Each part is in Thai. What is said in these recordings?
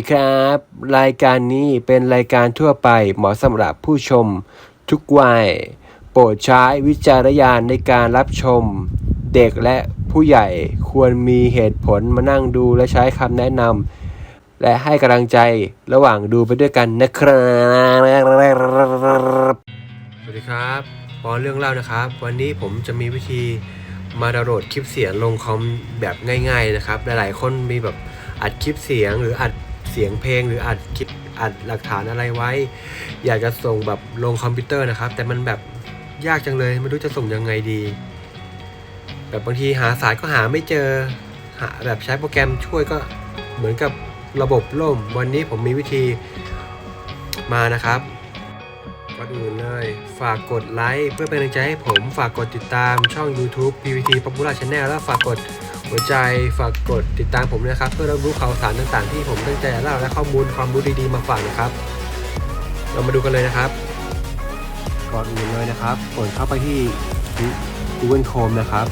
ดีครับ รายการนี้เป็นรายการทั่วไปเหมาะสำหรับผู้ชมทุกวัย โปรดใช้วิจารณญาณในการรับชม เด็กและผู้ใหญ่ควรมีเหตุผลมานั่งดูและใช้คำแนะนำและให้กำลังใจระหว่างดูไปด้วยกันนะครับสวัสดีครับปอเรื่องเล่านะครับ วันนี้ผมจะมีวิธีมาดาวน์โหลดคลิปเสียงลงคอมแบบง่าย ๆนะครับ หลายๆคนมีแบบอัดคลิปเสียงหรืออัด เสียงเพลงหรืออัดคลิปอัดหลักฐานอะไรไว้ อยากจะส่งแบบลงคอมพิวเตอร์นะครับ แต่มันแบบยากจังเลยไม่รู้จะส่งยังไงดี แบบบางทีหาสายก็หาไม่เจอหาแบบใช้โปรแกรมช่วยก็เหมือนกับระบบล่ม วันนี้ผมมีวิธีมานะครับก่อนอื่นเลย ฝากกดไลค์เพื่อเป็นกำลังใจให้ผมฝากกดติดตามช่อง YouTube PVT Popular Channel แล้วฝากกด หัวใจฝากกดติดตามผมด้วยนะครับ เพื่อรับรู้ข่าวสารต่างๆ ที่ผมตั้งใจจะเล่าและข้อมูลความรู้ดีๆมาฝากนะครับ เรามาดูกันเลยนะครับ ก่อนอื่นเลยนะครับกดเข้าไปที่ Google Chrome นะครับ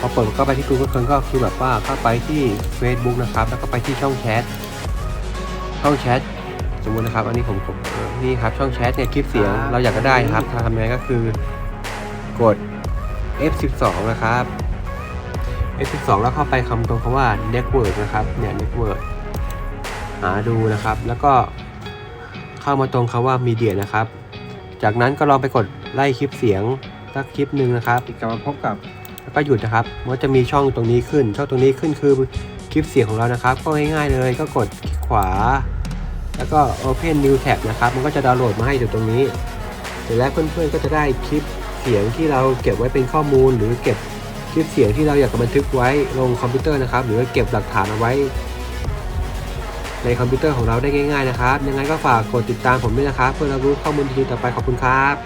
พอเปิดเข้าไปที่ Google Chrome ก็คือแบบว่าเข้าไปที่ Facebook นะครับ แล้วก็ไปที่ช่องแชทช่องแชทสมมุตินะครับ อันนี้ผมกดนี่ครับช่องแชทเนี่ยคลิปเสียงเราอยากจะได้นะครับทำยังไงก็คือ กด F12 นะครับ F12 แล้วเข้าไปคำตรงคำว่า network นะครับ เนี่ย network หาดูนะครับ แล้วก็เข้ามาตรงคำว่า media นะครับ จากนั้นก็ลองไปกดไล่คลิปเสียงสักคลิปหนึ่งนะครับกลับมาพบกับแล้วก็หยุดนะครับมันก็จะมีช่องตรงนี้ขึ้น ช่องตรงนี้ขึ้นคือคลิปเสียงของเรานะครับ ก็ง่ายๆเลยก็กดคลิกขวา แล้วก็ Open New Tab นะครับ มันก็จะดาวน์โหลดมาให้อยู่ตรงนี้เสร็จแล้วเพื่อนๆก็จะได้คลิปเสียงที่เราเก็บไว้เป็นข้อมูลหรือเก็บค ลิปเสียงที่เราอยากจะบันทึกไว้ลงคอมพิวเตอร์นะครับ หรือเก็บหลักฐานเอาไว้ ในคอมพิวเตอร์ของเราได้ง่าย ๆนะครับ ยังไงก็ฝากกดติดตามผมด้วยนะครับ เพื่อรับรู้ข้อมูลดีๆต่อไปขอบคุณครับ